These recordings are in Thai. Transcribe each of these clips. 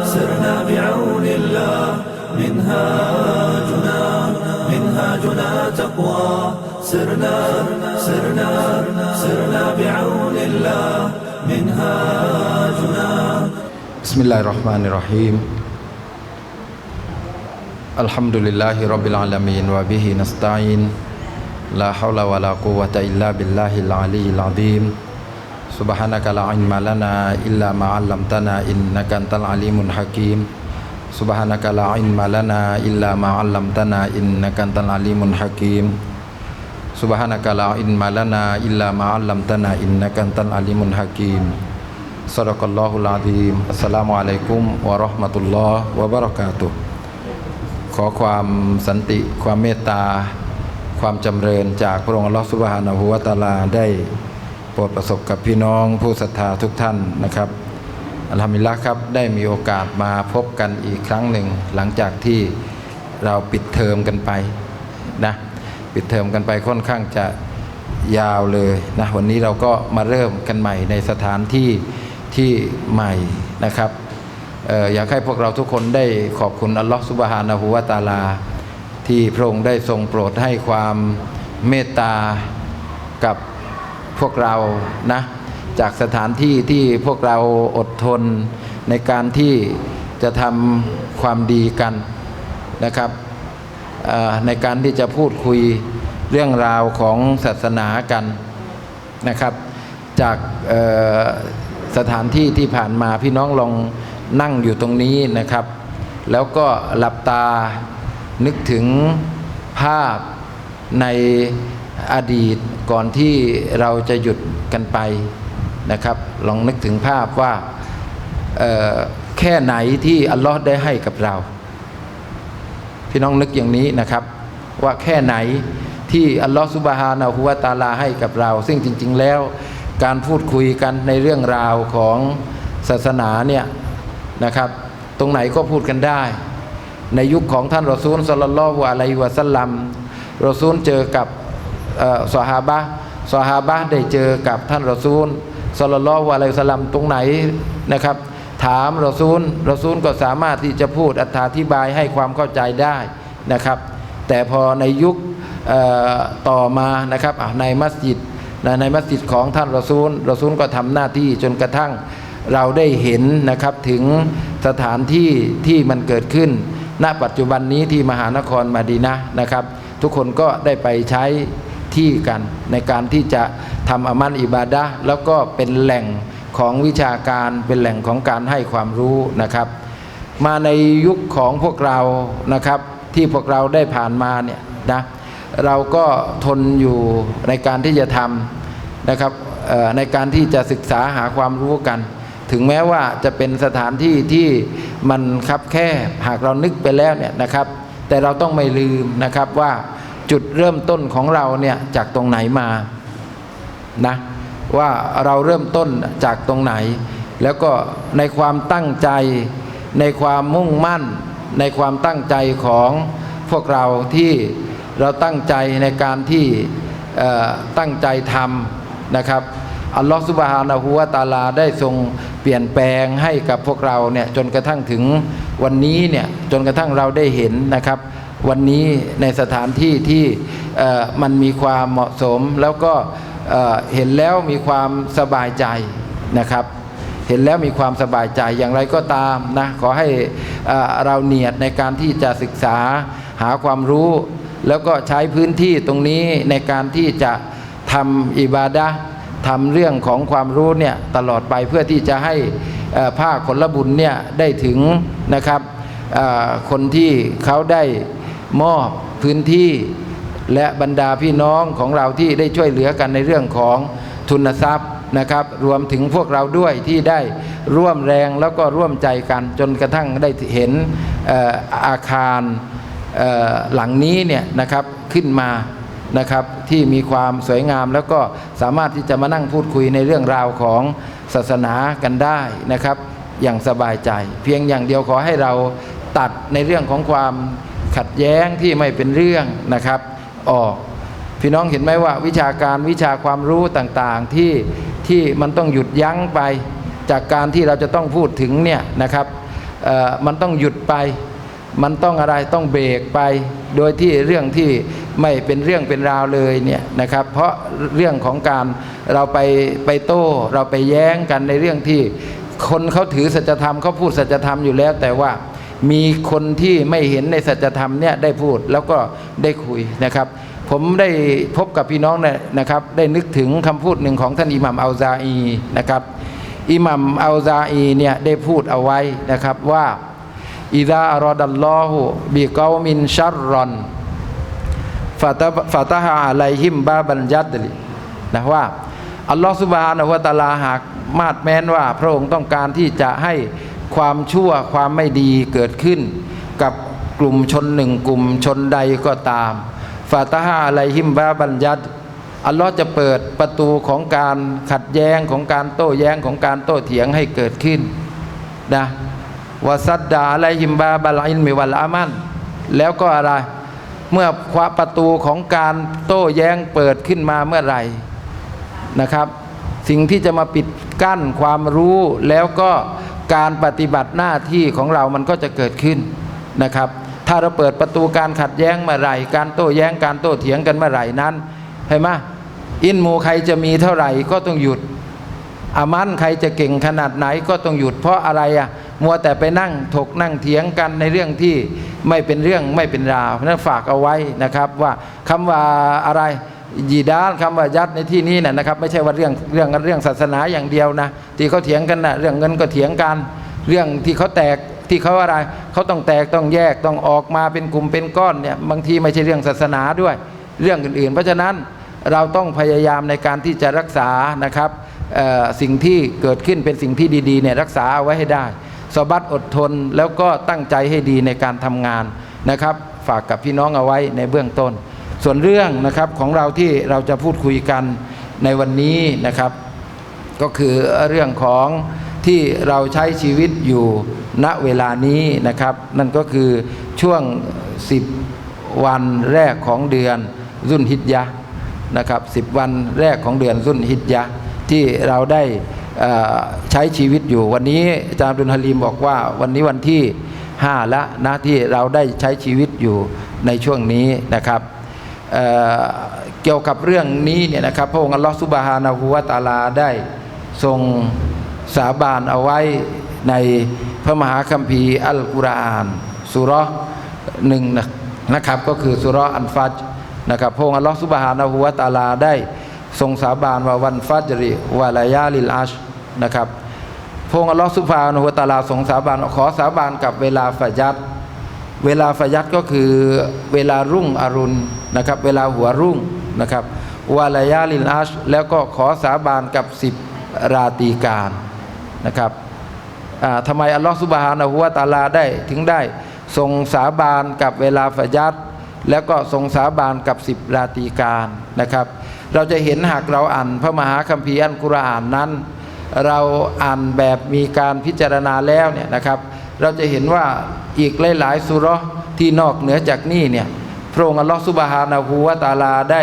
سرنا بعون الله. منهاجنا منهاجنا تقوى. سرنا سرنا سرنا بعون الله. منهاجنا. بسم الله الرحمن الرحيم. الحمد لله رب العالمين وبه نستعين. لا حول ولا قوة إلا بالله العلي العظيم. Subhanaka la ilma lana illa ma 'allamtana innaka antal alimun hakim. Subhanaka la ilma lana illa ma 'allamtana innaka antal alimun hakim. Subhanaka la ilma lana illa ma 'allamtana innaka antal alimun hakim. Sadaqallahu alazim. Assalamu alaikum warahmatullahi wabarakatuh. ขอความสันติความเมตตา ความจำเริญจากพระองค์ลอสุบฮานาหัวตาลาได้ โปรดประสบกับพี่น้องผู้ศรัทธาทุกท่านนะครับอัลฮัมดุลิลละห์ครับได้มีโอกาสมาพบกันอีกครั้งหนึ่ง หลังจากที่เราปิดเทอมกันไปนะปิดเทอมกันไปค่อนข้างจะยาวเลยนะวันนี้เราก็มาเริ่มกันใหม่ในสถานที่ที่ใหม่นะครับอออยากให้พวกเราทุกคนได้ขอบคุณอัลลอฮฺสุบฮานะฮูวะตาลา ที่พระองค์ได้ทรงโปรดให้ความเมตตากับ พวกเรานะจากสถานที่ที่พวกเราอดทนในการที่จะทำความดีกันนะครับในการที่จะพูดคุยเรื่องราวของศาสนากันนะครับ จากสถานที่ที่ผ่านมาพี่น้องลองนั่งอยู่ตรงนี้นะครับ แล้วก็หลับตานึกถึงภาพใน อดีตก่อนที่เราจะหยุดกันไปนะครับ ลองนึกถึงภาพว่าแค่ไหนที่อัลลอฮ์ได้ให้กับเรา พี่น้องนึกอย่างนี้นะครับ ว่าแค่ไหนที่อัลลอฮฺสุบฮานะฮูวตาลาให้กับเรา ซึ่งจริง ๆ แล้วการพูดคุยกันในเรื่องราวของศาสนาเนี่ยนะครับ ตรงไหนก็พูดกันได้ ในยุคของท่านรอซูลสลลัลลอฮุอะลัยวะสัลลัมรอซูลเจอกับ เอ่อซอฮาบะห์ซอฮาบะได้เจอกับท่านรอซูลสลลลลอฮุอะลัยสลัมตรงไหนนะครับ ถามรอซูลรอซูลก็สามารถที่จะพูดอธิบายให้ความเข้าใจได้นะครับ แต่พอในยุคอ่อต่อมานะครับในมัสยิดในมัสยิดของท่านรอซูลรอซูลก็ทำหน้าที่จนกระทั่งเราได้เห็นนะครับถึงสถานที่ที่มันเกิดขึ้น ณปัจจุบันนี้ที่มหานครมาดีนะนะครับ ทุกคนก็ได้ไปใช้ ที่กัน ในการที่จะทำอามันอิบาดะแล้วก็เป็นแหล่งของวิชาการเป็นแหล่งของการให้ความรู้นะครับ มาในยุคของพวกเรานะครับ ที่พวกเราได้ผ่านมาเนี่ยนะเราก็ทนอยู่ในการที่จะทำนะครับในการที่จะศึกษาหาความรู้กัน ถึงแม้ว่าจะเป็นสถานที่ที่มันคับแคบหากเรานึกไปแล้วเนี่ยนะครับ แต่เราต้องไม่ลืมนะครับว่า จุดเริ่มต้นของเราเนี่ยจากตรงไหนมานะว่าเราเริ่มต้นจากตรงไหน แล้วก็ในความตั้งใจ ในความมุ่งมั่น ในความตั้งใจของพวกเราที่เราตั้งใจในการที่ตั้งใจทำนะครับอัลลอฮฺสุบฮานะฮูวะตาลาได้ทรงเปลี่ยนแปลงให้กับพวกเราเนี่ยจนกระทั่งถึงวันนี้เนี่ยจนกระทั่งเราได้เห็นนะครับ วันนี้ในสถานที่ที่มันมีความเหมาะสม แล้วก็เห็นแล้วมีความสบายใจนะครับเห็นแล้วมีความสบายใจอย่างไรก็ตามนะขอให้เอ่อเราเนียดในการที่จะศึกษาหาความรู้ แล้วก็ใช้พื้นที่ตรงนี้ในการที่จะทำอิบาดะทำเรื่องของความรู้เนี่ยตลอดไปเพื่อที่จะให้เอ่อภาคผละบุญเนี่ยได้ถึงนะครับคนที่เขาได้ มอบพื้นที่และบรรดาพี่น้องของเราที่ได้ช่วยเหลือกันในเรื่องของทุนทรัพย์นะครับรวมถึงพวกเราด้วยที่ได้ร่วมแรงแล้วก็ร่วมใจกันจนกระทั่งได้เห็นออาคารหลังนี้เนี่ยนะครับขึ้นมานะครับที่มีความสวยงามแล้วก็สามารถที่จะมานั่งพูดคุยในเรื่องราวของศาสนากันได้นะครับ อย่างสบายใจ เพียงอย่างเดียวขอให้เราตัดในเรื่องของความ ขัดแย้งที่ไม่เป็นเรื่องนะครับ ออก พี่น้องเห็นไหมว่าวิชาการวิชาความรู้ต่างๆที่ที่มันต้องหยุดยั้งไป จากการที่เราจะต้องพูดถึงเนี่ยนะครับมันต้องหยุดไป มันต้องอะไรต้องเบรกไป โดยที่เรื่องที่ไม่เป็นเรื่องเป็นราวเลยเนี่ยนะครับ เพราะเรื่องของการเราไปไปโต้ เราไปแย้งกันในเรื่องที่คนเขาถือสัจธรรมเขาพูดสัจธรรมอยู่แล้วแต่ว่า มีคนที่ไม่เห็นในสัจธรรมเนี่ยได้พูดแล้วก็ได้คุยนะครับ ผมได้พบกับพี่น้องเนี่ยนะครับ ได้นึกถึงคำพูดหนึ่งของท่านอิหมัมอัลซาอีนะครับอิหมัมอัลซาอีเนี่ยได้พูดเอาไว้นะครับว่าอิดาอรอดัลลอฮุบิกอมินชัรรอนฟาตฟาตฮาอะลัยฮิมบาบันยัดลินะว่าอัลลอฮฺสุบฮานะฮุวะตาลาหากมาดแม้นว่า พระองค์ต้องการที่จะให้ ความชั่วความไม่ดีเกิดขึ้น กับกลุ่มชนหนึ่งกลุ่มชนใดก็ตามฟาตะฮาอะลัยฮิมบาบันยัดอัลลอฮ์จะเปิดประตูของการขัดแย้งของการโต้แย้งของการโต้เถียงให้เกิดขึ้นนะวาซัดดาอะลัยฮิมบาบัลอินมิวัลอามัน แล้วก็อะไรเมื่อคว้าประตูของการโต้แย้งเปิดขึ้นมาเมื่อไหร่นะครับ สิ่งที่จะมาปิดกั้นความรู้แล้วก็ การปฏิบัติหน้าที่ของเรามันก็จะเกิดขึ้นนะครับ ถ้าเราเปิดประตูการขัดแย้งเมื่อไหร่ การโต้แย้งการโต้เถียงกันเมื่อไหร่นั้นเห็นไหมอินมูใครจะมีเท่าไหร่ก็ต้องหยุดอามันใครจะเก่งขนาดไหนก็ต้องหยุดเพราะอะไรอะมัวแต่ไปนั่งถกนั่งเถียงกันในเรื่องที่ไม่เป็นเรื่องไม่เป็นราวเพราะนั้นฝากเอาไว้นะครับว่าคำว่าอะไร ยีดานคำว่ายัดในที่นี้นะนะครับไม่ใช่ว่าเรื่องเรื่องเรื่องศาสนาอย่างเดียวนะที่เขาเถียงกันนะเรื่องเงินก็เถียงกัน เรื่องที่เขาแตกที่เขาอะไรเขาต้องแตกต้องแยกต้องออกมาเป็นกลุ่มเป็นก้อนเนี่ยบางทีไม่ใช่เรื่องศาสนาด้วย เรื่องอื่นๆ เพราะฉะนั้นเราต้องพยายามในการที่จะรักษานะครับสิ่งที่เกิดขึ้นเป็นสิ่งที่ดีๆเนี่ยรักษาเอาไว้ให้ได้สบัดอดทนแล้วก็ตั้งใจให้ดีในการทำงานนะครับ ฝากกับพี่น้องเอาไว้ในเบื้องต้น ส่วนเรื่องนะครับของเราที่เราจะพูดคุยกันในวันนี้นะครับ ก็คือเรื่องของที่เราใช้ชีวิตอยู่ณเวลานี้นะครับ นั่นก็คือช่วง 10 วันแรกของเดือนรุ่นฮิจยะนะครับ 10 วันแรกของเดือนรุ่นฮิจยะที่เราได้ใช้ชีวิตอยู่วันนี้อาจารย์ดุลฮาลีมบอกว่าวันนี้วันที่5แล้วนะที่เราได้ใช้ชีวิตอยู่ในช่วงนี้นะครับ เกี่ยวกับเรื่องนี้เนี่ยนะครับพระองค์อัลลอฮฺสุบฮานะฮูวะตาลาได้ทรงสาบานเอาไว้ในพระมหาคัมภีร์อัลกุรอานสุรหนึ่งนะครับก็คือสุรอันฟัจนะครับพระองค์อัลลอฮฺสุบฮานะฮูวะตาลาได้ทรงสาบานว่าวันฟัจริวะลายาลิลอัชนะครับพระองค์อัลลอฮฺสุบฮานะฮูวะตาลาทรงสาบานขอสาบานกับเวลาฟะญัด เวลาฟยัดก็คือเวลารุ่งอรุณนะครับ เวลาหัวรุ่งนะครับวาลายาลินอัชแล้วก็ขอสาบานกับสิบราตีการนะครับทำไมอัลลอฮฺสุบฮานะฮูวะตาลาได้ถึงได้ทรงสาบานกับเวลาฟยัดแล้วก็ทรงสาบานกับสิบราตีการนะครับ เราจะเห็นหากเราอ่านพระมหาคัมภีร์อัลกุรอานนั้น เราอ่านแบบมีการพิจารณาแล้วเนี่ยนะครับ เราจะเห็นว่าอีกหลายๆสุรที่นอกเหนือจากนี้เนี่ยพระองค์อัลลอฮฺสุบฮานะฮูวะตาลาได้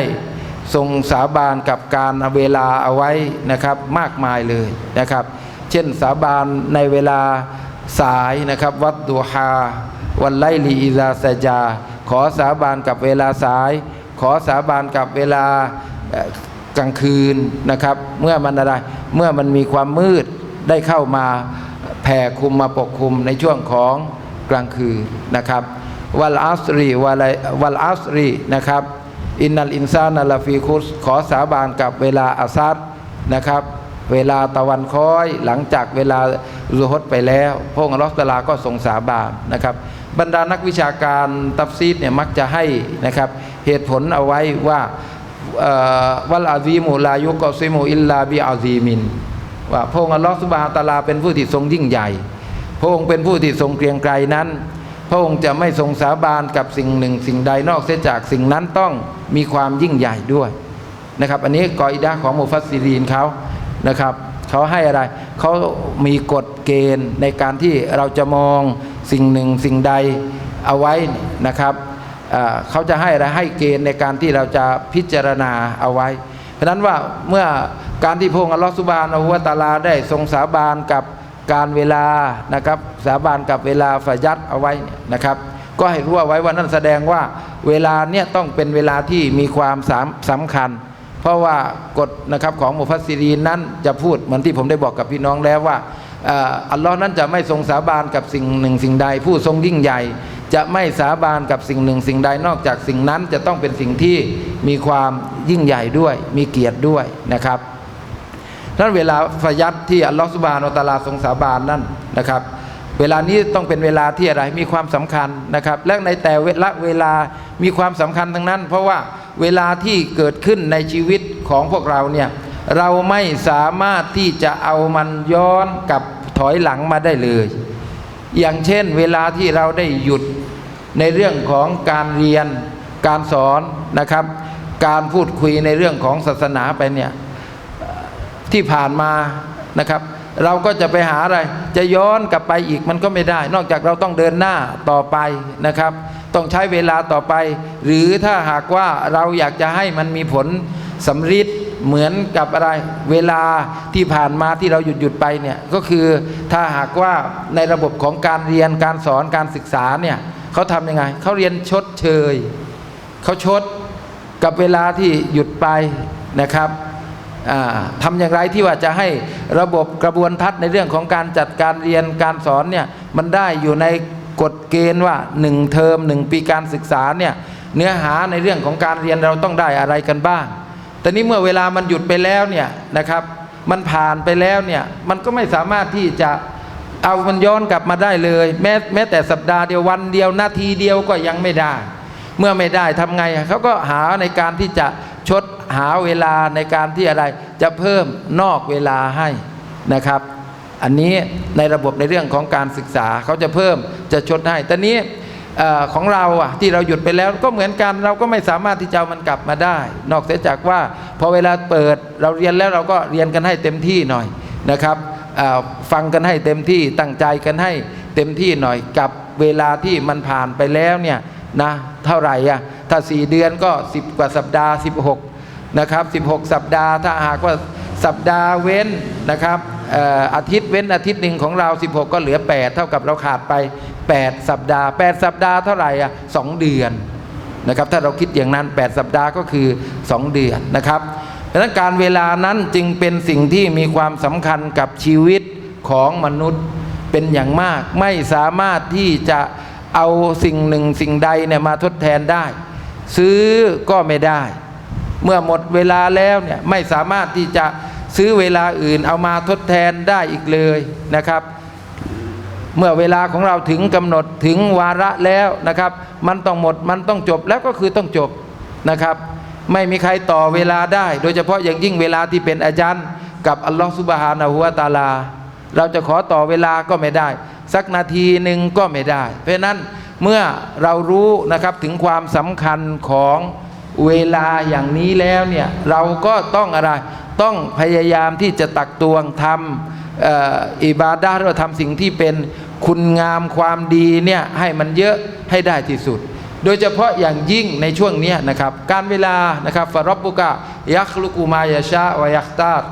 ทรงสาบานกับการเวลาเอาไว้นะครับมากมายเลยนะครับ เช่นสาบานในเวลาสายนะครับ วัดดูฮาวันไลลีอิซาซาจา ขอสาบานกับเวลาสาย ขอสาบานกับเวลากลางคืนนะครับ เมื่อมันอะไรเมื่อมันมีความมืดได้เข้ามา ผ่คุมมาปกคลุมในช่วงของกลางคืนนะครับวัลอัสรีวัลวัลอัสรีนะครับอินนัลอินซานัลลาฟีคุสขอสาบานกับเวลาอาซัดนะครับ เวลาตะวันค้อยหลังจากเวลารุฮดไปแล้วพระองค์อัลลอฮฺตาลาก็ทรงสาบานนะครับ บรรดานักวิชาการตัฟซีดเนี่ยมักจะให้นะครับเหตุผลเอาไว้ว่าวัลอาซีมุลายุกอซิมุอิลลาบิอาซีมิน ว่าพระองค์อัลลอฮฺสุบฮานตาลาเป็นผู้ที่ทรงยิ่งใหญ่ พระองค์เป็นผู้ที่ทรงเกรียงไกรนั้น พระองค์จะไม่ทรงสาบานกับสิ่งหนึ่ง สิ่งใดนอกเสียจากสิ่งนั้นต้องมีความยิ่งใหญ่ด้วยนะครับ อันนี้กออิดะของมุฟัสซิรีนเขานะครับเขาให้อะไรเขามีกฎเกณฑ์ในการที่เราจะมองสิ่งหนึ่งสิ่งใดเอาไว้นะครับเขาจะให้อะไรให้เกณฑ์ในการที่เราจะพิจารณาเอาไว้ เพราะนั้นว่าเมื่อ การที่พระองค์อัลลอฮฺสุบานะฮูวตาลาได้ทรงสาบานกับการเวลานะครับ สาบานกับเวลาฝยัดเอาไว้นะครับ ก็ให้รู้เอาไว้ว่านั่นแสดงว่าเวลาเนี่ยต้องเป็นเวลาที่มีความสำสำคัญ เพราะว่ากฎนะครับของมุฟัสซิรีนนั้นจะพูดเหมือนที่ผมได้บอกกับพี่น้องแล้วว่าอัลลอฮ์นั้นจะไม่ทรงสาบานกับสิ่งหนึ่งสิ่งใด ผู้ทรงยิ่งใหญ่ จะไม่สาบานกับสิ่งหนึ่งสิ่งใดนอกจากสิ่งนั้นจะต้องเป็นสิ่งที่มีความยิ่งใหญ่ด้วย มีเกียรติด้วยนะครับ นั้นเวลาฟยัดที่อัลลอฮฺสุบานอัลตลาทรงสาบานนั่นนะครับ เวลานี้ต้องเป็นเวลาที่อะไรมีความสำคัญนะครับ และในแต่ละเวลามีความสำคัญทั้งนั้น เพราะว่าเวลาที่เกิดขึ้นในชีวิตของพวกเราเนี่ยเราไม่สามารถที่จะเอามันย้อนกลับถอยหลังมาได้เลย อย่างเช่นเวลาที่เราได้หยุดในเรื่องของการเรียนการสอนนะครับ การพูดคุยในเรื่องของศาสนาไปเนี่ย ที่ผ่านมานะครับ เราก็จะไปหาอะไร จะย้อนกลับไปอีกมันก็ไม่ได้ นอกจากเราต้องเดินหน้าต่อไปนะครับ ต้องใช้เวลาต่อไป หรือถ้าหากว่าเราอยากจะให้มันมีผลสำฤทธิ์เหมือนกับอะไรเวลาที่ผ่านมาที่เราหยุดหยุดไปเนี่ยก็คือถ้าหากว่าในระบบของการเรียนการสอนการศึกษาเนี่ยเขาทำยังไงเขาเรียนชดเชยเขาชดกับเวลาที่หยุดไปนะครับ อ่าทำอย่างไรที่ว่าจะให้ระบบกระบวนทัศน์ในเรื่องของการจัดการเรียนการสอนเนี่ยมันได้อยู่ในกฎเกณฑ์ว่าหนึ่งเทอมหนึ่งปีการศึกษาเนี่ยเนื้อหาในเรื่องของการเรียนเราต้องได้อะไรกันบ้าง แต่นี้เมื่อเวลามันหยุดไปแล้วเนี่ยนะครับ มันผ่านไปแล้วเนี่ยมันก็ไม่สามารถที่จะเอามันย้อนกลับมาได้เลย แม้แม้แต่สัปดาห์เดียววันเดียวนาทีเดียวก็ยังไม่ได้ เมื่อไม่ได้ทำไงเขาก็หาในการที่จะ ชดหาเวลาในการที่อะไรจะเพิ่มนอกเวลาให้นะครับ อันนี้ในระบบในเรื่องของการศึกษาเขาจะเพิ่มจะชดให้แต่นี้ของเราอะที่เราหยุดไปแล้วก็เหมือนกันเราก็ไม่สามารถที่จะมันกลับมาได้ นอกเสียจากว่าพอเวลาเปิดเราเรียนแล้วเราก็เรียนกันให้เต็มที่หน่อยนะครับฟังกันให้เต็มที่ตั้งใจกันให้เต็มที่หน่อยกับเวลาที่มันผ่านไปแล้วเนี่ยนะเท่าไหร่อะ ถ้า 4 เดือนก็ 10 กว่าสัปดาห์ 16นะครับ16 สัปดาห์ ถ้าหากว่าสัปดาห์เว้นนะครับอออาทิตย์เว้นอาทิตย์หนึ่งของเรา 16 ก็เหลือ 8 เท่ากับเราขาดไป 8 สัปดาห์ 8 สัปดาห์เท่าไหร่อะ2เดือนนะครับถ้าเราคิดอย่างนั้น 8 สัปดาห์ก็คือ 2 เดือนนะครับดังนั้นการเวลานั้นจึงเป็นสิ่งที่มีความสำคัญกับชีวิตของมนุษย์เป็นอย่างมากไม่สามารถที่จะเอาสิ่งหนึ่งสิ่งใดเนี่ยมาทดแทนได้ ซื้อก็ไม่ได้ เมื่อหมดเวลาแล้วเนี่ยไม่สามารถที่จะซื้อเวลาอื่นเอามาทดแทนได้อีกเลยนะครับ เมื่อเวลาของเราถึงกำหนดถึงวาระแล้วนะครับ มันต้องหมดมันต้องจบแล้วก็คือต้องจบนะครับ ไม่มีใครต่อเวลาได้ โดยเฉพาะอย่างยิ่งเวลาที่เป็นอาจารย์ กับอัลลอฮฺสุบฮานะฮูวะตาลา เราจะขอต่อเวลาก็ไม่ได้ สักนาทีหนึ่งก็ไม่ได้ เพราะนั้น เมื่อเรารู้นะครับถึงความสำคัญของเวลาอย่างนี้แล้วเนี่ยเราก็ต้องอะไรต้องพยายามที่จะตักตวงทำอิบาดาเราทำสิ่งที่เป็นคุณงามความดีเนี่ยให้มันเยอะให้ได้ที่สุด โดยเฉพาะอย่างยิ่งในช่วงนี้นะครับ การเวลานะครับฟารบบุกะยักลุกุมายาชาวายักตาด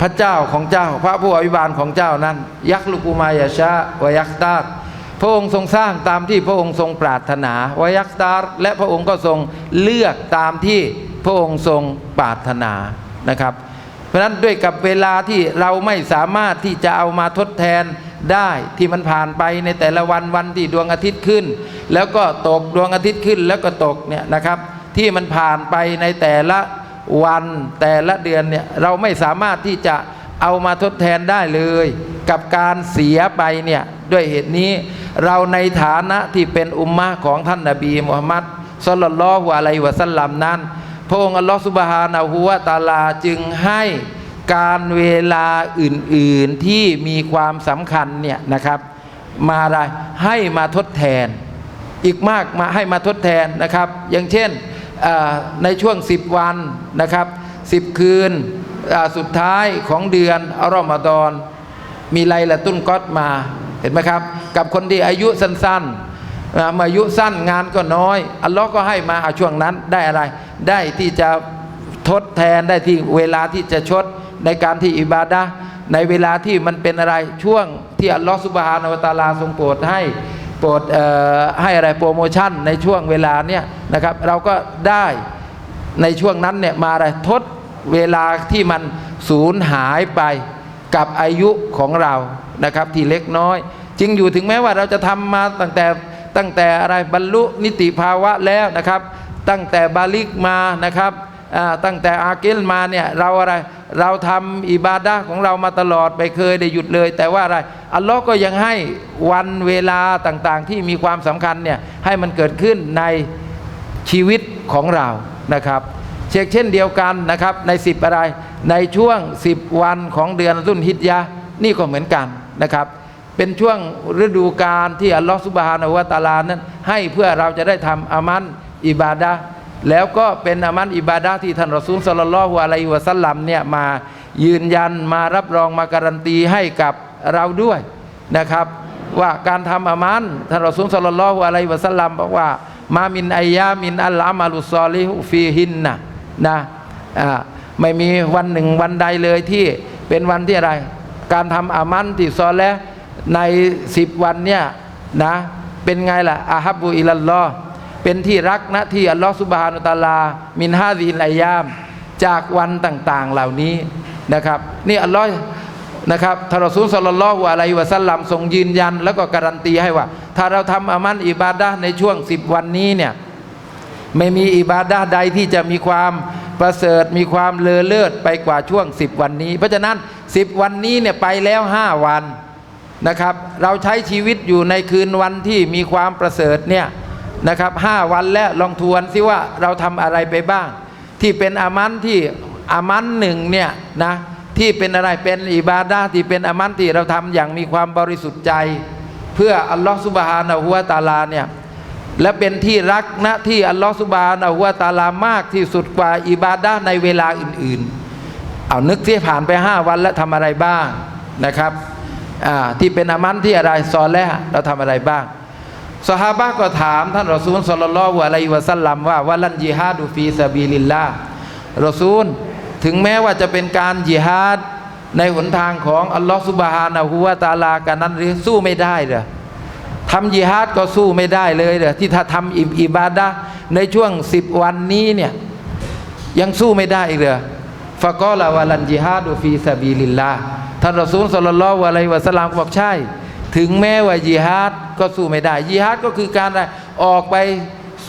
พระเจ้าของเจ้า พระผู้อภิบาลของเจ้านั้น ยักลุกุมายาชาวายักตาด พระองค์ทรงสร้างตามที่พระองค์ทรงปรารถนาวายักตาดและพระองค์ก็ทรงเลือกตามที่พระองค์ทรงปรารถนานะครับ เพราะฉะนั้นด้วยกับเวลาที่เราไม่สามารถที่จะเอามาทดแทนได้ที่มันผ่านไปในแต่ละวันวันที่ดวงอาทิตย์ขึ้น แล้วก็ตกดวงอาทิตย์ขึ้นแล้วก็ตกเนี่ยนะครับ ที่มันผ่านไปในแต่ละวันแต่ละเดือนเนี่ยเราไม่สามารถที่จะ เอามาทดแทนได้เลย กับการเสียไปเนี่ยด้วยเหตุนี้เราในฐานะที่เป็นอุมมะของท่านนบีมุฮัมมัดศ็อลลัลลอฮุอะลัยวะสัลลัมนั้น พระองค์อัลลอฮฺสุบฮานะฮูวะตาลาจึงให้การเวลาอื่นๆที่มีความสำคัญเนี่ยนะครับ มาอะไรให้มาทดแทน อีกมากมาให้มาทดแทนนะครับ อย่างเช่นในช่วง 10 วันนะครับ 10 คืน สุดท้ายของเดือนอัลรอมฎอนมีไลละตุนก๊อดมาเห็นไหมครับ กับคนที่อายุสั้นๆอาอายุสั้นงานก็น้อย อัลลอฮ์ก็ให้มาเอาช่วงนั้นได้อะไร ได้ที่จะทดแทนได้ที่เวลาที่จะชดในการที่อิบาดะในเวลาที่มันเป็นอะไรช่วงที่อัลลอฮฺสุบฮานาวตาลาทรงโปรดให้โปรดให้อะไรโปรโมชั่นในช่วงเวลาเนี่ยนะครับ เราก็ได้ในช่วงนั้นเนี่ยมาอะไรทด เวลาที่มันสูญหายไปกับอายุของเรานะครับ ที่เล็กน้อย จึงอยู่ถึงแม้ว่าเราจะทำมาตั้งแต่ตั้งแต่อะไรบรรลุนิติภาวะแล้วนะครับ ตั้งแต่บาลิกมานะครับตั้งแต่อากิลมาเนี่ยเราอะไรเราทำอิบาดะของเรามาตลอดไปเคยได้หยุดเลย แต่ว่าอะไรอัลลอฮ์ก็ยังให้วันเวลาต่างๆ ที่มีความสำคัญเนี่ยให้มันเกิดขึ้นในชีวิตของเรานะครับ เช่นเช่นเดียวกันนะครับใน 10 อะไร ในช่วง 10 วันของเดือนรุ่นฮิจยะนี่ก็เหมือนกันนะครับ เป็นช่วงฤดูกาลที่อัลลอฮฺสุบฮานะฮูวะตาลานั้น ให้เพื่อเราจะได้ทำอามันอิบาดะแล้วก็เป็นอามันอิบาดะที่ท่านรอซูลสลลัลลอฮุอะลัยฮิวะสัลลัมเนี่ยมายืนยันมารับรองมาการันตีให้กับเราด้วยนะครับ ว่าการทำอามันท่านรอซูลสลลัลลอฮุอะลัยฮิวะสัลลัมบอกว่ามามินอายามินอัลอามาลุซอลิฮุฟีฮินนะ นะไม่มีวันหนึ่งวันใดเลยที่เป็นวันที่อะไร การทำอามันที่ซอและในสิบวันเนี่ยนะเป็นไงล่ะอาฮับบุอิลลอเป็นที่รักนะที่อัลลอฮฺสุบฮานุตาลา มินฮาซินไอยาม จากวันต่าง ๆเหล่านี้นะครับ นี่อัลลอฮ์นะครับทารอซูลสลลลอฮุอะลัยวะสัลลัมทรงยืนยัน แล้วก็การันตีให้ว่า ถ้าเราทำอามันอิบาดะในช่วงสิบวันนี้เนี่ย ไม่มีอิบาดาใดที่จะมีความประเสริฐมีความเลอเลิศไปกว่าช่วง 10 วันนี้ เพราะฉะนั้น 10 วันนี้เนี่ยไปแล้ว 5 วันนะครับ เราใช้ชีวิตอยู่ในคืนวันที่มีความประเสริฐเนี่ยนะครับห้าวันแล้วลองทวนซิว่าเราทำอะไรไปบ้าง ที่เป็นอามันที่อามันหนึ่งเนี่ยนะที่เป็นอะไรเป็นอิบาดาที่เป็นอามันที่เราทำอย่างมีความบริสุทธิ์ใจ เพื่ออัลลอฮฺสุบฮานะฮูวะตาลาเนี่ย และเป็นที่รักนะที่อัลลอฮฺสุบฮานะฮูวะตาลามากที่สุดกว่าอิบาดะในเวลาอื่น ๆ เอานึกที่ผ่านไปห้าวันแล้วทำอะไรบ้างนะครับที่เป็นอามันที่อะไรซอแล้วเราทำอะไรบ้างสหาบะก็ถามท่านรอซูลสลลลอฮุอะลัยวะสัลลัมว่าวะลันยิฮาดูฟีซาบีลิลลารอซูลถึงแม้ว่าจะเป็นการยิฮาดในหนทางของอัลลอฮฺสุบฮานะฮูวะตาลากันนั้นหรือสู้ไม่ได้เหรอ ทำยิฮาดก็สู้ไม่ได้เลยเด้อที่ถ้าทำอิอิบาดะในช่วงสิบวันนี้เนี่ยยังสู้ไม่ได้อีกเหรอฟะกอลาวะลันยิฮาดูฟีซาบีลิลลาท่านรอซูลสลลัลอฮุอะลัยวะสลลัมบอกใช่ ถึงแม้ว่ายิฮาดก็สู้ไม่ได้ยิฮาดก็คือการออกไป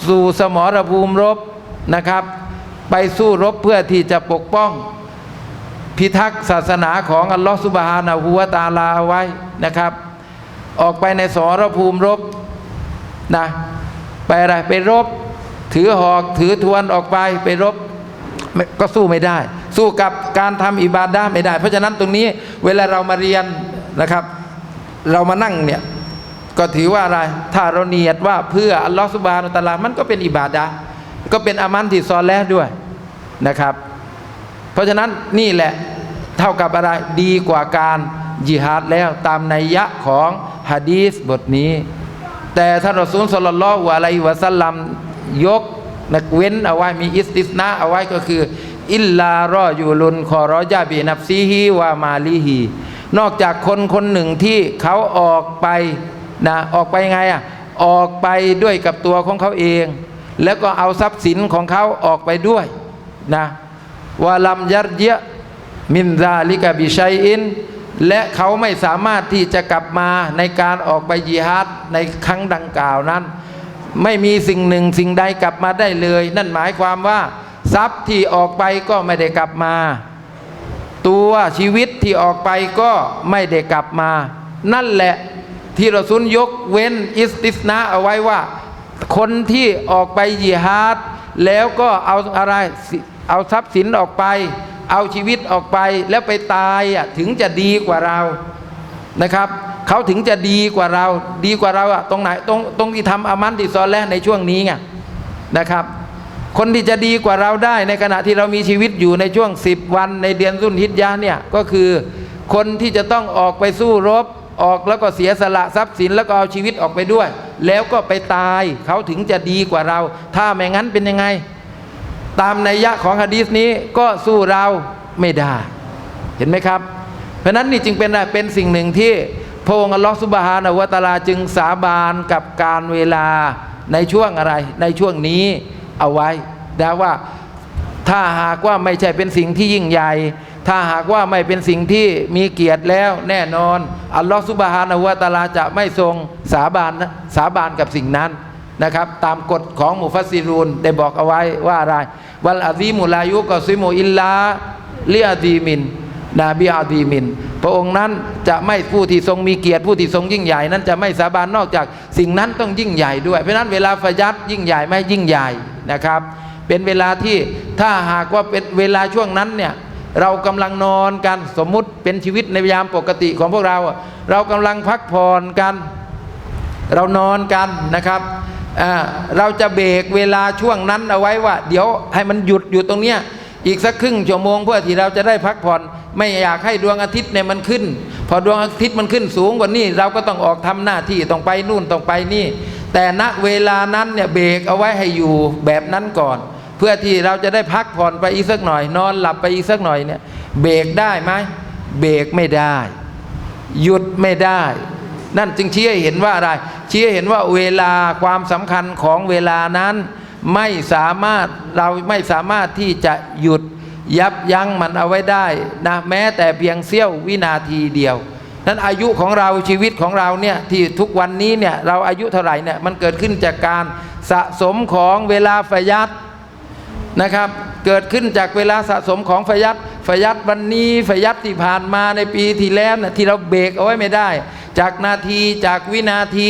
สู่สมรภูมิรบนะครับ ไปสู้รบเพื่อที่จะปกป้อง พิทักษ์ศาสนาของอัลลอฮฺสุบฮานะฮูวะตาลาเอาไว้นะครับ ออกไปในสรภูมิรบนะไปอะไรไปรบ ถือหอกถือทวนออกไปไปรบก็สู้ไม่ได้ สู้กับการทำอิบาดะไม่ได้ เพราะฉะนั้นตรงนี้เวลาเรามาเรียนนะครับ เรามานั่งเนี่ยก็ถือว่าอะไรถ้าเราเนียดว่าเพื่ออัลลอฮฺสุบานุตาลามันก็เป็นอิบาดะก็เป็นอามันที่ซอแล้วด้วยนะครับ เพราะฉะนั้นนี่แหละเท่ากับอะไรดีกว่าการยิฮาดแล้วตามนัยยะของ ฮะดีษบทนี้ แต่ท่านรอซูลสลลัลลอฮุอะลัยวะสัลลัมยกนักเว้นเอาไว้มีอิสติสนะเอาไว้ก็คือ อิลลารออยูลุนคอรอจาบีนับซีฮีวามาลีฮีนอกจากคนคนหนึ่งที่เขาออกไปนะออกไปไงอะออกไปด้วยกับตัวของเขาเอง แล้วก็เอาทรัพย์สินของเขาออกไปด้วยนะวาลัมยัรเยะมินซาลิกาบิชัยอิน และเขาไม่สามารถที่จะกลับมาในการออกไปยิฮาดในครั้งดังกล่าวนั้น ไม่มีสิ่งหนึ่งสิ่งใดกลับมาได้เลย นั่นหมายความว่า ทรัพย์ที่ออกไปก็ไม่ได้กลับมา ตัวชีวิตที่ออกไปก็ไม่ได้กลับมา นั่นแหละที่เราซุนยกเว้นอิสติสนะเอาไว้ว่า คนที่ออกไปยิฮาดแล้วก็เอาอะไรเอาทรัพย์สินออกไป เอาชีวิตออกไปแล้วไปตายอะถึงจะดีกว่าเรานะครับเขาถึงจะดีกว่าเรา ดีกว่าเราอะตรงไหนตรงตรงที่ทำอามันติซอลแลในช่วงนี้ไงนะครับ คนที่จะดีกว่าเราได้ในขณะที่เรามีชีวิตอยู่ในช่วง 10 วันในเดือนรุ่นฮิจญาเนี่ยก็คือคนที่จะต้องออกไปสู้รบออกแล้วก็เสียสละทรัพย์สินแล้วก็เอาชีวิตออกไปด้วย แล้วก็ไปตายเขาถึงจะดีกว่าเรา ถ้าไม่งั้นเป็นยังไง ตามนัยยะของฮะดีษนี้ก็สู้เราไม่ได้ เห็นไหมครับ เพราะนั้นนี่จึงเป็นเป็นสิ่งหนึ่งที่พระองค์อัลลอฮฺสุบฮานะวะตาลาจึงสาบานกับการเวลาในช่วงอะไร ในช่วงนี้เอาไว้นะว่าถ้าหากว่าไม่ใช่เป็นสิ่งที่ยิ่งใหญ่ ถ้าหากว่าไม่เป็นสิ่งที่มีเกียรติแล้วแน่นอน อัลลอฮฺซุบฮานะวะตาลาจะไม่ทรงสาบานสาบานกับสิ่งนั้น นะครับ ตามกฎของมุฟัสซิรูนได้บอกเอาไว้ว่าอะไร วัลอาซีมุลายุกอซิมุอิลลาเลียดีมินนาบีอาดีมิน พระองค์นั้นจะไม่ผู้ที่ทรงมีเกียรติผู้ที่ทรงยิ่งใหญ่นั้นจะไม่สาบานนอกจากสิ่งนั้นต้องยิ่งใหญ่ด้วย เพราะนั้นเวลาฟยัดยิ่งใหญ่ไหมยิ่งใหญ่นะครับ เป็นเวลาที่ถ้าหากว่าเป็นเวลาช่วงนั้นเนี่ยเรากำลังนอนกันสมมุติเป็นชีวิตในยามปกติของพวกเรา เรากำลังพักผ่อนกัน เรานอนกันนะครับ เราจะเบรกเวลาช่วงนั้นเอาไว้ว่า เดี๋ยวให้มันหยุดอยู่ตรงเนี้ยอีกสักครึ่งชั่วโมงเพื่อที่เราจะได้พักผ่อนไม่อยากให้ดวงอาทิตย์เนี่ยมันขึ้น พอดวงอาทิตย์มันขึ้นสูงกว่านี้ เราก็ต้องออกทำหน้าที่ต้องไปนู่นต้องไปนี่ แต่ณเวลานั้นเนี่ยเบรกเอาไว้ให้อยู่แบบนั้นก่อน เพื่อที่เราจะได้พักผ่อนไปอีกสักหน่อย นอนหลับไปอีกสักหน่อยเนี่ยเบรกได้ไหมเบรกไม่ได้ หยุดไม่ได้ นั่นจึงชี้ให้เห็นว่าอะไร ชี้เห็นว่าเวลาความสำคัญของเวลานั้น ไม่สามารถเราไม่สามารถที่จะหยุดยับยั้งมันเอาไว้ได้นะแม้แต่เพียงเสี้ยววินาทีเดียว นั้นอายุของเราชีวิตของเราเนี่ยที่ทุกวันนี้เนี่ยเราอายุเท่าไหร่เนี่ยมันเกิดขึ้นจากการสะสมของเวลาฟยัด นะครับ เกิดขึ้นจากเวลาสะสมของฟยัดฟยัดวันนี้ฟยัดที่ผ่านมาในปีที่แล้วนะที่เราเบรกเอาไว้ไม่ได้ จากนาทีจากวินาที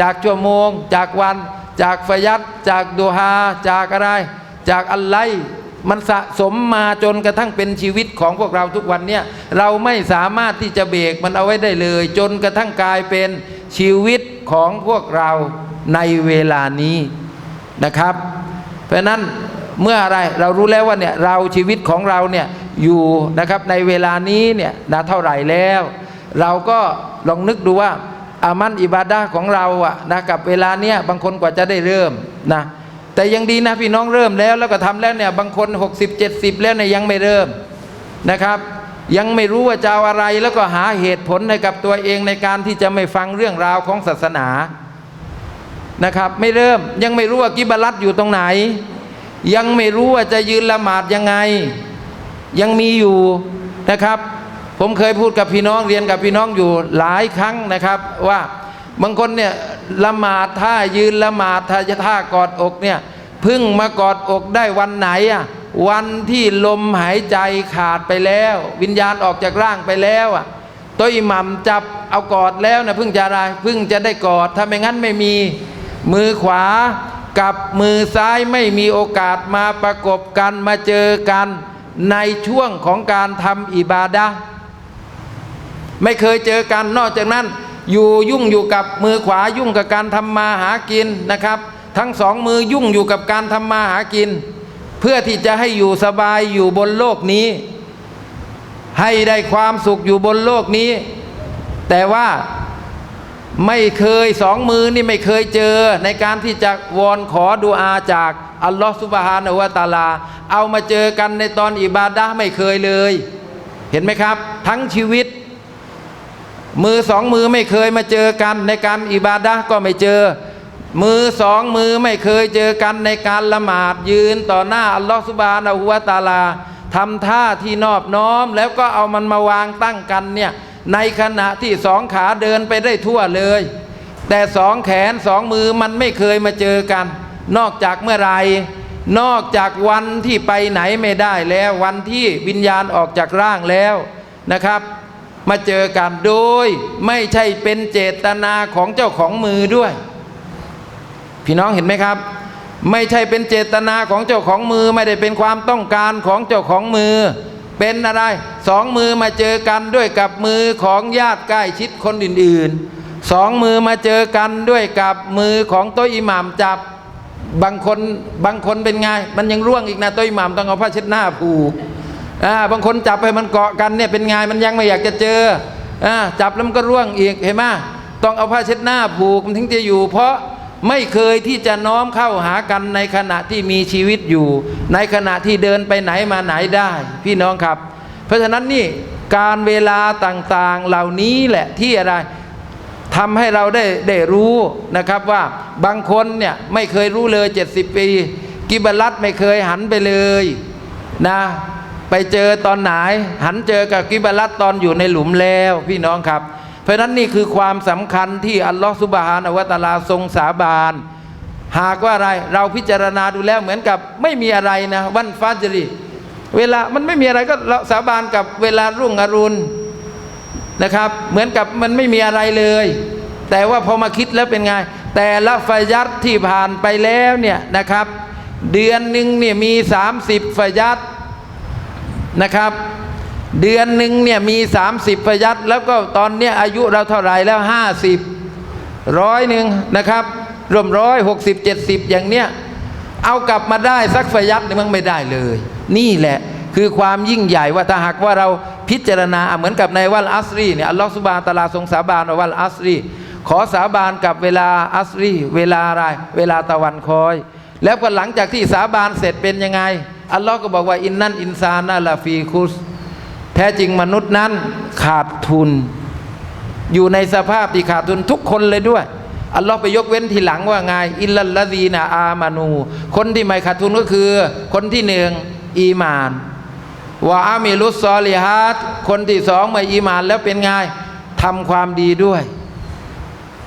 จากชั่วโมง จากวัน จากฟยัดจากดูฮาจากอะไร จากอะไรมันสะสมมาจนกระทั่งเป็นชีวิตของพวกเราทุกวันเนี่ยเราไม่สามารถที่จะเบรกมันเอาไว้ได้เลย จนกระทั่งกลายเป็นชีวิตของพวกเราในเวลานี้นะครับ เพราะฉะนั้น เมื่ออะไรเรารู้แล้วว่าเนี่ยเราชีวิตของเราเนี่ยอยู่นะครับในเวลานี้เนี่ยนะเท่าไหร่แล้ว เราก็ลองนึกดูว่าอามันอิบาดาของเราอะนะกับเวลาเนี้ยบางคนกว่าจะได้เริ่มนะแต่ยังดีนะพี่น้องเริ่มแล้วแล้วก็ทำแล้วเนี่ยบางคน 60 70 แล้วเนี่ยยังไม่เริ่มนะครับ ยังไม่รู้ว่าจะอะไรแล้วก็หาเหตุผลให้กับตัวเองในการที่จะไม่ฟังเรื่องราวของศาสนานะครับ ไม่เริ่มยังไม่รู้ว่ากิบลัดอยู่ตรงไหน ยังไม่รู้ว่าจะยืนละหมาดยังไง ยังมีอยู่นะครับ ผมเคยพูดกับพี่น้องเรียนกับพี่น้องอยู่หลายครั้งนะครับ ว่าบางคนเนี่ยละหมาดท่ายืนละหมาดท่าจะท่ากอดอกเนี่ยพึ่งมากอดอกได้วันไหนอะวันที่ลมหายใจขาดไปแล้ว วิญญาณออกจากร่างไปแล้วอะตัวอิหมัมจับเอากอดแล้วนะพิ่งจะอะไรพิ่งจะได้กอดถ้าไม่งั้นไม่มีมือขวา กับมือซ้ายไม่มีโอกาสมาประกบกันมาเจอกัน ในช่วงของการทำอิบาดะไม่เคยเจอกันนอกจากนั้น อยู่ยุ่งอยู่กับมือขวายุ่งกับการทำมาหากินนะครับ ทั้งสองมือยุ่งอยู่กับการทำมาหากิน เพื่อที่จะให้อยู่สบายอยู่บนโลกนี้ ให้ได้ความสุขอยู่บนโลกนี้ แต่ว่า ไม่เคยสองมือนี่ไม่เคยเจอ ในการที่จะวอนขอดุอาจากอัลลอฮฺสุบฮานะฮูวะตาลา เอามาเจอกันในตอนอิบาดะไม่เคยเลย เห็นไหมครับ ทั้งชีวิต มือสองมือไม่เคยมาเจอกัน ในการอิบาดะก็ไม่เจอ มือสองมือไม่เคยเจอกันในการละหมาดยืนต่อหน้าอัลลอฮฺสุบฮานะฮูวะตาลาทำท่าที่นอบน้อม แล้วก็เอามันมาวางตั้งกันเนี่ย ในขณะที่สองขาเดินไปได้ทั่วเลย แต่สองแขนสองมือมันไม่เคยมาเจอกัน นอกจากเมื่อไร นอกจากวันที่ไปไหนไม่ได้แล้ววันที่วิญญาณออกจากร่างแล้วนะครับ มาเจอกันโดยไม่ใช่เป็นเจตนาของเจ้าของมือด้วย พี่น้องเห็นไหมครับ ไม่ใช่เป็นเจตนาของเจ้าของมือไม่ได้เป็นความต้องการของเจ้าของมือ เป็นอะไรสองมือมาเจอกันด้วยกับมือของญาติใกล้ชิดคนอื่นๆสองมือมาเจอกันด้วยกับมือของโต๊ะอิหมามจับบางคนบางคนเป็นไง มันยังร่วงอีกนะโต๊ะอิหมามต้องเอาผ้าเช็ดหน้าผูกอ่าบางคนจับให้มันเกาะกันเนี่ยเป็นไงมันยังไม่อยากจะเจออ่าจับแล้วมันก็ร่วงอีกเห็นไหมต้องเอาผ้าเช็ดหน้าผูกมันถึงจะอยู่เพราะ ไม่เคยที่จะน้อมเข้าหากันในขณะที่มีชีวิตอยู่ ในขณะที่เดินไปไหนมาไหนได้ พี่น้องครับ เพราะฉะนั้นนี่การเวลาต่างๆเหล่านี้แหละที่อะไรทำให้เราได้ได้รู้นะครับว่าบางคนเนี่ยไม่เคยรู้เลย 70 ปี กิบลัดไม่เคยหันไปเลยนะไปเจอตอนไหนหันเจอกับกิบลัดตอนอยู่ในหลุมแล้วพี่น้องครับ ราะนั้นนี่คือความสำคัญที่อัลลอฮฺสุบฮานาวะตะอาลาทรงสาบาน หากว่าอะไรเราพิจารณาดูแล้วเหมือนกับไม่มีอะไรนะวันฟาจรีเวลามันไม่มีอะไรก็เราสาบานกับเวลารุ่งอรุณนะครับ เหมือนกับมันไม่มีอะไรเลย แต่ว่าพอมาคิดแล้วเป็นไง แต่ละฟายัดที่ผ่านไปแล้วเนี่ยนะครับ เดือนหนึ่งเนี่ยมี 30ฟายัดนะครับ เดือนหนึ่งเนี่ยมี 30ฟายัดแล้วก็ตอนเนี้ยอายุเราเท่าไหร่แล้ว 50ร้อยหนึ่งนะครับ รวมร้อยหกสิบเจ็ดสิบอย่างเนี้ยเอากลับมาได้สักฟยัดนึงมันไม่ได้เลย นี่แหละคือความยิ่งใหญ่ว่าถ้าหากว่าเราพิจารณาเหมือนกับในวัลอัสรีเนี่ยอัลลอฮฺสุบานตาลาทรงสาบานว่าวัลอัสรี ขอสาบานกับเวลาอัสรีเวลาอะไรเวลาตะวันคอย แล้วก็หลังจากที่สาบานเสร็จเป็นยังไง อัลลอฮ์ก็บอกว่าอินนั่นอินซานาลาฟีคุส ท้จริงมนุษย์นั้นขาดทุน อยู่ในสภาพที่ขาดทุนทุกคนเลยด้วย อัลลอฮ์ไปยกเว้นทีหลังว่าไงอิลลัลลดีนาอามานู คนที่ไม่ขาดทุนก็คือ คนที่หนึ่งอีมานวะอามิลุสซอลิฮัดคนที่สองมาอีมานแล้วเป็นไงทำความดีด้วย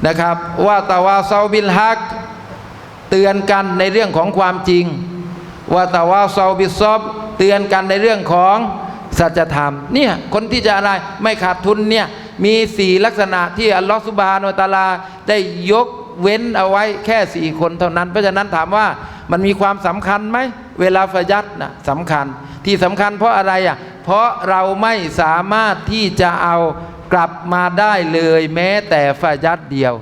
นะครับ ว่าตาวาซาบิลฮักเตือนกันในเรื่องของความจริง ว่าตาวาซาบิซอบเตือนกันในเรื่องของ สัจธรรมเนี่ยคนที่จะอะไรไม่ขาดทุนเนี่ยมีสี่ลักษณะที่อัลลอฮฺสุบฮานุตาลาได้ยกเว้นเอาไว้แค่สี่คนเท่านั้น เพราะฉะนั้นถามว่ามันมีความสำคัญไหมเวลาฟยัดนะสำคัญที่สำคัญเพราะอะไรอะเพราะเราไม่สามารถที่จะเอากลับมาได้เลยแม้แต่ฟยัดเดียว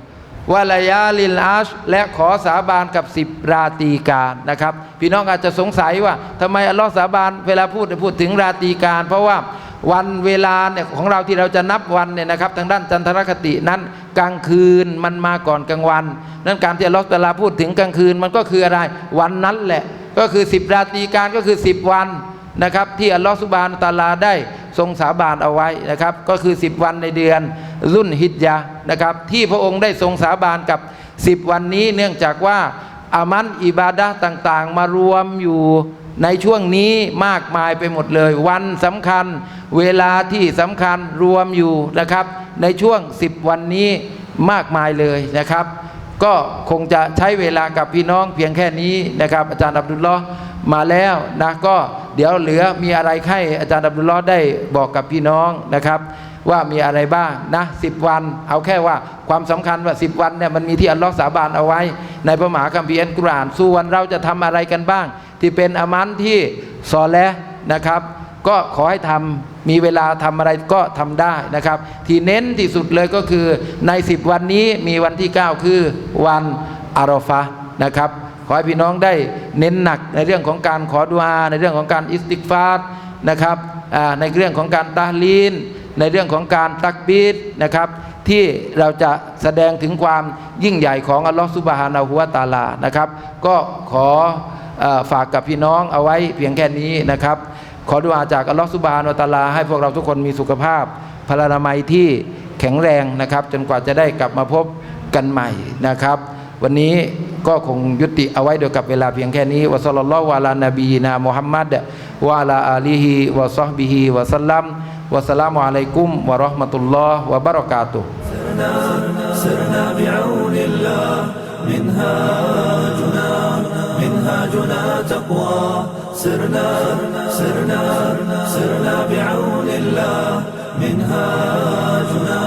วลายาลิลอาชและขอสาบานกับสิบราตีการนะครับ พี่น้องอาจจะสงสัยว่าทำไมอัลลอฮ์สาบานเวลาพูดพูดถึงราตีการ เพราะว่าวันเวลาเนี่ยของเราที่เราจะนับวันเนี่ยนะครับทางด้านจันทรคตินั้นกลางคืนมันมาก่อนกลางวันนั้นการที่อัลลอฮ์ตะอาลาพูดถึงกลางคืนมันก็คืออะไรวันนั้นแหละ ก็คือสิบราตีการก็คือสิบวัน นะครับที่อัลลอฮ์สุบานตาลาได้ทรงสาบานเอาไว้นะครับ ก็คือ 10 วันในเดือนรุ่นฮิจญานะครับ ที่พระองค์ได้ทรงสาบานกับ 10 วันนี้ เนื่องจากว่าอามันอิบาดะต่างๆ มารวมอยู่ในช่วงนี้มากมายไปหมดเลย วันสำคัญเวลาที่สำคัญรวมอยู่นะครับ ในช่วง 10 วันนี้มากมายเลยนะครับ ก็คงจะใช้เวลากับพี่น้องเพียงแค่นี้นะครับ อาจารย์อับดุลลอฮ์มาแล้วนะก็เดี๋ยวเหลือมีอะไรให้อาจารย์อับดุลลอฮ์ได้บอกกับพี่น้องนะครับว่ามีอะไรบ้างนะสิวัน เอาแค่ว่าความสำคัญว่า 10 วันเนี่ยมันมีที่อัลลอฮ์สาบานเอาไว้ ในพระมหาคัมภีร์อัลกุรอานส่วนเราจะทำอะไรกันบ้าง ที่เป็นอามันที่ซอแลห์นะครับ ก็ขอให้ทำมีเวลาทำอะไรก็ทำได้นะครับ ที่เน้นที่สุดเลยก็คือใน 10 วันนี้มีวันที่ 9 คือวันอารอฟะนะครับ ขอให้พี่น้องได้เน้นหนักในเรื่องของการขอดุอาในเรื่องของการอิสติกฟาร์นะครับในเรื่องของการตาลีน ในเรื่องของการตักบีดนะครับที่เราจะแสดงถึงความยิ่งใหญ่ของอัลลอฮฺสุบฮานาหัวตาลานะครับ ก็ขออฝากกับพี่น้องเอาไว้เพียงแค่นี้นะครับ ขอดุอาจากอัลลอฮฺสุบฮานาตะอาลา ให้พวกเราทุกคนมีสุขภาพพลานามัยที่แข็งแรงนะครับ จนกว่าจะได้กลับมาพบกันใหม่นะครับ วันนี้ก็คงยุติเอาไว้โดยกับเวลาเพียงแค่นี้วะซัลลัลลอฮุอะลานบีนามุฮัมมัดวะอะลาอาลีฮิวะซอฮบิฮิวะสัลลัมวะสลามุอะลัยกุมวะเราะห์มะตุลลอฮ์วะบะเราะกาตุฮ์ سرنا بعون الله منهاجنا منهاجنا تقوى سرنا سرنا سرنا بعون الله منهاجنا.